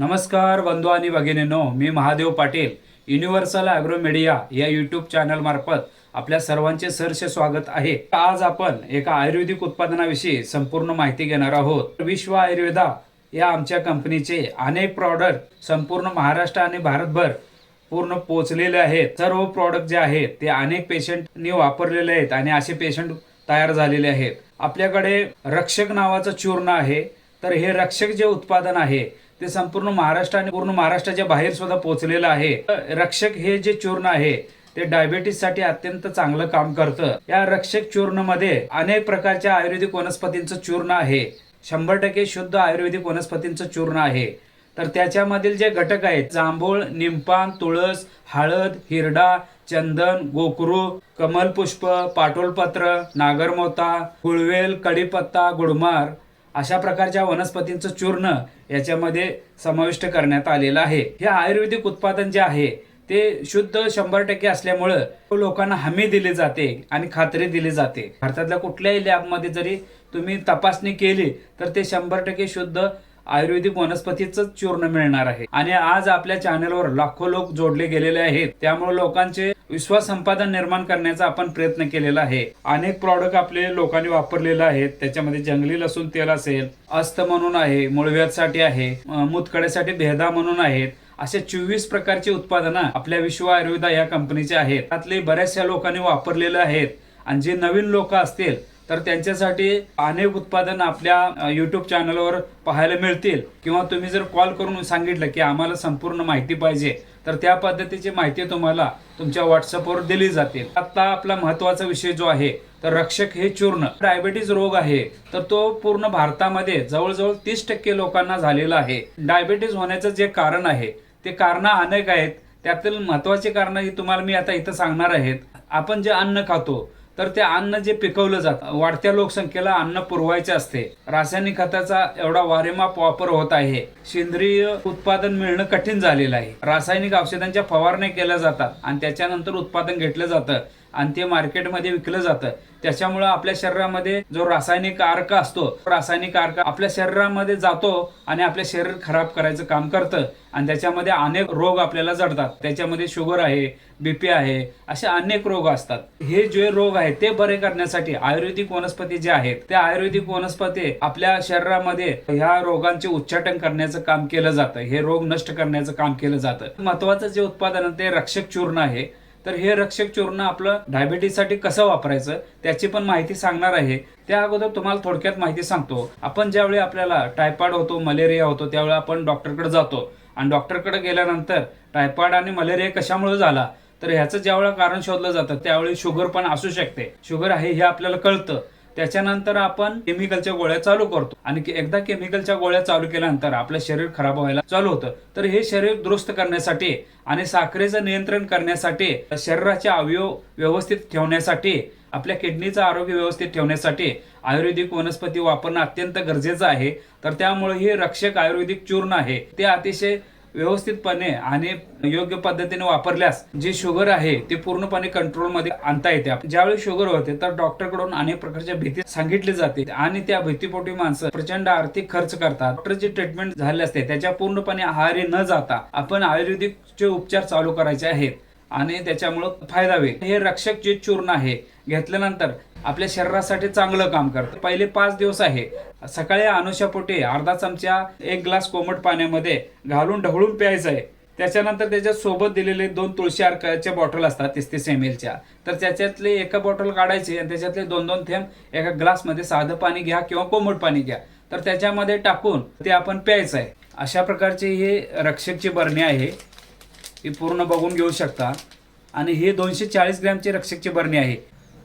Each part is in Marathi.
नमस्कार बंधू आणि भगिनीनो मी Mahadev Patil universal agro media या यूट्यूब चॅनलमार्फत आपल्या सर्वांचे सरसे स्वागत आहे. आज आपण एका आयुर्वेदिक उत्पादनाविषयी संपूर्ण माहिती घेणार आहोत. विश्व आयुर्वेदा या आमच्या कंपनीचे अनेक प्रॉडक्ट संपूर्ण महाराष्ट्र आणि भारतभर पूर्ण पोचलेले आहेत. सर्व प्रॉडक्ट जे आहेत ते अनेक पेशंटनी वापरलेले आहेत आणि असे पेशंट तयार झालेले आहेत. आपल्याकडे रक्षक नावाचं चूर्ण आहे. तर हे रक्षक जे उत्पादन आहे ते संपूर्ण महाराष्ट्र आणि पूर्ण महाराष्ट्राच्या बाहेर सुद्धा पोहोचलेलं आहे. रक्षक हे जे चूर्ण आहे ते डायबेटीससाठी अत्यंत चांगलं काम करतं. या रक्षक चूर्णमध्ये अनेक प्रकारच्या आयुर्वेदिक वनस्पतींचं चूर्ण आहे. शंभर टक्के शुद्ध आयुर्वेदिक वनस्पतींचं चूर्ण आहे. तर त्याच्यामधील जे घटक आहेत जांभूळ निंपान तुळस हळद हिरडा चंदन गोकरू कमलपुष्प पाटोलपत्र नागरमोता गुळवेल कडीपत्ता गुडमार अशा प्रकारच्या वनस्पतींचं चूर्ण याच्यामध्ये समाविष्ट करण्यात आलेलं आहे. हे आयुर्वेदिक उत्पादन जे आहे ते शुद्ध शंभर टक्के असल्यामुळं लोकांना हमी दिली जाते आणि खात्री दिली जाते. भारतातल्या कुठल्याही लॅबमध्ये जरी तुम्ही तपासणी केली तर ते शंभर टक्के शुद्ध आयुर्वेदिक वनस्पतीचं चूर्ण मिळणार आहे. आणि आज आपल्या चॅनलवर लाखो लोक जोडले गेलेले आहेत. त्यामुळे लोकांचे विश्वास संपादन निर्माण करण्याचा आपण प्रयत्न केलेला आहे. अनेक प्रॉडक्ट आपले लोकांनी वापरलेले आहेत. त्याच्यामध्ये जंगली लसूण तेल असेल अस्त म्हणून आहे मुळव्यासाठी आहे मुतकड्यासाठी भेदा म्हणून आहेत. असे चोवीस प्रकारची उत्पादनं आपल्या विश्व आयुर्वेदा या कंपनीचे आहेत. त्यातले बऱ्याचशा लोकांनी वापरलेले आहेत. आणि जे नवीन लोक असतील तर त्यांच्यासाठी अनेक उत्पादन आपल्या युट्यूब चॅनलवर पाहायला मिळतील. किंवा तुम्ही जर कॉल करून सांगितलं की आम्हाला संपूर्ण माहिती पाहिजे तर त्या पद्धतीची माहिती तुम्हाला तुमच्या व्हॉट्सअपवर दिली जाते. आता आपला महत्त्वाचा विषय जो आहे तर रक्षक हे चूर्ण. डायबेटीज रोग आहे तर तो पूर्ण भारतामध्ये जवळजवळ तीस टक्के लोकांना झालेला आहे. डायबेटीज होण्याचं जे कारण आहे ते कारण अनेक आहेत. त्यातील महत्त्वाचे कारण ही तुम्हाला मी आता इथं सांगणार आहेत. आपण जे अन्न खातो तर ते अन्न जे पिकवलं जातं वाढत्या लोकसंख्येला अन्न पुरवायचे असते. रासायनिक खताचा एवढा वारेमाप वापर होत आहे. सेंद्रिय उत्पादन मिळणं कठीण झालेलं आहे. रासायनिक औषधांच्या फवारण्या केल्या जातात आणि त्याच्यानंतर उत्पादन घेतलं जातं. आणि ते मार्केटमध्ये विकलं जातं. त्याच्यामुळं आपल्या शरीरामध्ये जो रासायनिक आर्क असतो रासायनिक आर्क आपल्या शरीरामध्ये जातो आणि आपले शरीर खराब करायचं काम करतं. आणि त्याच्यामध्ये अनेक रोग आपल्याला जडतात. त्याच्यामध्ये शुगर आहे बीपी आहे असे अनेक रोग असतात. हे जे रोग आहेत ते बरे करण्यासाठी आयुर्वेदिक वनस्पती जे आहेत त्या आयुर्वेदिक वनस्पती आपल्या शरीरामध्ये ह्या रोगांचे उच्चाटन करण्याचं काम केलं जातं. हे रोग नष्ट करण्याचं काम केलं जातं. महत्वाचं जे उत्पादन आहे ते रक्षक चूर्ण आहे. तर हे रक्षक चूर्ण आपलं डायबिटीजसाठी कसं वापरायचं त्याची पण माहिती सांगणार आहे. त्या अगोदर तुम्हाला थोडक्यात माहिती सांगतो. आपण ज्यावेळी आपल्याला टायफॉइड होतो मलेरिया होतो त्यावेळी आपण डॉक्टरकडे जातो. आणि डॉक्टरकडे गेल्यानंतर टायफॉइड आणि मलेरिया कशामुळे झाला? तर ह्याचं ज्यावेळेला कारण शोधलं जातं त्यावेळी शुगर पण असू शकते. शुगर आहे हे आपल्याला कळतं. त्याच्यानंतर आपण केमिकलच्या गोळ्या चालू करतो. आणि एकदा केमिकलच्या गोळ्या चालू केल्यानंतर आपलं शरीर खराब व्हायला चालू होतं. तर हे शरीर दुरुस्त करण्यासाठी आणि साखरेचं नियंत्रण करण्यासाठी शरीराचे अवयव व्यवस्थित ठेवण्यासाठी आपल्या किडनीचं आरोग्य व्यवस्थित ठेवण्यासाठी आयुर्वेदिक वनस्पती वापरणं अत्यंत गरजेचं आहे. तर त्यामुळे हे रक्षक आयुर्वेदिक चूर्ण आहे. ते अतिशय व्यवस्थितपणे आणि योग्य पद्धतीने वापरल्यास जे शुगर आहे ते पूर्णपणे कंट्रोलमध्ये आणता येते. ज्यावेळी शुगर होते तर डॉक्टरकडून अनेक प्रकारच्या भीती सांगितली जाते आणि त्या भीतीपोटी माणसं प्रचंड आर्थिक खर्च करतात. डॉक्टरची ट्रीटमेंट झाली असते त्याच्या पूर्णपणे आहारी न जाता आपण आयुर्वेदिकचे उपचार चालू करायचे आहेत आणि त्याच्यामुळं फायदा होईल. हे रक्षक जे चूर्ण आहे घेतल्यानंतर आपल्या शरीरासाठी चांगलं काम करतं. पहिले पाच दिवस आहे. सकाळी अनुशापोटी अर्धा चमचा एक ग्लास कोमट पाण्यामध्ये घालून ढवळून प्यायचं आहे त्याच्यानंतर त्याच्या सोबत दिलेले दोन तुळशी अर्काच्या बॉटल असतात तीस तीस एम एलच्या तर त्याच्यातले एका बॉटल काढायची आणि त्याच्यातले दोन दोन थेंब एका ग्लासमध्ये साधं पाणी घ्या किंवा कोमट पाणी घ्या. तर त्याच्यामध्ये टाकून ते आपण प्यायचं आहे अशा प्रकारची ही रक्षकची बरणी आहे. ही पूर्ण बघून घेऊ शकता. आणि हे दोनशे चाळीस ग्रॅमची रक्षकची बरणी आहे.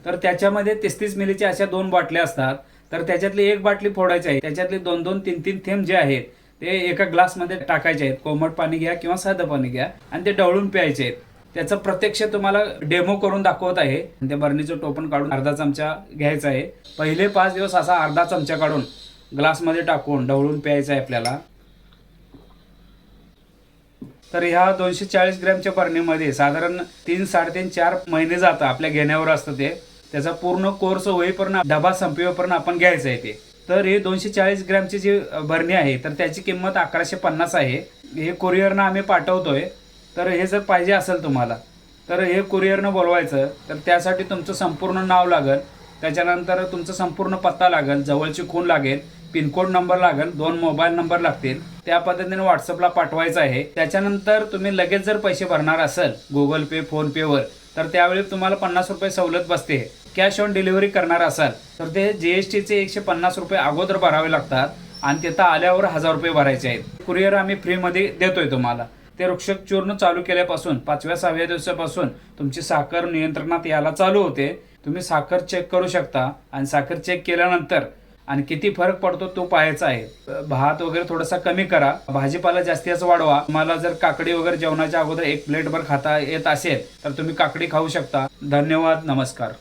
तर त्याच्यामध्ये तेहतीस मिलीच्या अशा दोन बाटल्या असतात. तर त्याच्यातली एक बाटली फोडायची आहे. त्याच्यातले दोन दोन तीन तीन थेंब जे आहेत ते एका ग्लासमध्ये टाकायचे आहेत. कोमट पाणी घ्या किंवा साधं पाणी घ्या आणि ते डवळून प्यायचे आहेत. त्याचं प्रत्यक्ष तुम्हाला डेमो करून दाखवत आहे. त्या बरणीचं टोपण काढून अर्धा चमचा घ्यायचा आहे. पहिले पाच दिवस असा अर्धा चमचा काढून ग्लासमध्ये टाकून ढवळून प्यायचा आहे आपल्याला. तर ह्या दोनशे चाळीस ग्रॅमच्या बरणीमध्ये साधारण तीन साडेतीन चार महिने जातं आपल्या घेण्यावर असतं ते. त्याचा पूर्ण कोर्स होईपर्यंत डबा संपेपर्यंत आपण घ्यायचं आहे ते. तर हे दोनशे चाळीस ग्रॅमची जी भरणी आहे तर त्याची किंमत अकराशे पन्नास आहे. हे कुरिअरनं आम्ही पाठवतोय. तर हे जर पाहिजे असेल तुम्हाला तर हे कुरिअरनं बोलवायचं तर त्यासाठी तुमचं संपूर्ण नाव लागेल. त्याच्यानंतर तुमचा संपूर्ण पत्ता लागेल जवळची खून लागेल पिनकोड नंबर लागेल दोन मोबाईल नंबर लागतील. त्या पद्धतीने व्हॉट्सअपला पाठवायचं आहे. त्याच्यानंतर तुम्ही लगेच जर पैसे भरणार असेल गुगल पे फोनपेवर तर त्यावेळी तुम्हाला पन्नास रुपये सवलत बसते. कॅश ऑन डिलिव्हरी करणार असाल तर ते जी एस टीचे एकशे पन्नास रुपये अगोदर भरावे लागतात आणि तिथं आल्यावर हजार रुपये भरायचे आहेत. कुरिअर आम्ही फ्रीमध्ये देतोय तुम्हाला. ते वृक्षक चूर्ण चालू केल्यापासून पाचव्या सहाव्या दिवसापासून तुमची साखर नियंत्रणात यायला चालू होते. तुम्ही साखर चेक करू शकता आणि साखर चेक केल्यानंतर आणि किती फरक पडतो तो पाहायचा आहे. भात वगैरे थोडासा कमी करा. भाजीपाला जास्तीच वाढवा. तुम्हाला जर काकडी वगैरे जेवणाच्या अगोदर एक प्लेटभर खाता येत असेल तर तुम्ही काकडी खाऊ शकता. धन्यवाद. नमस्कार.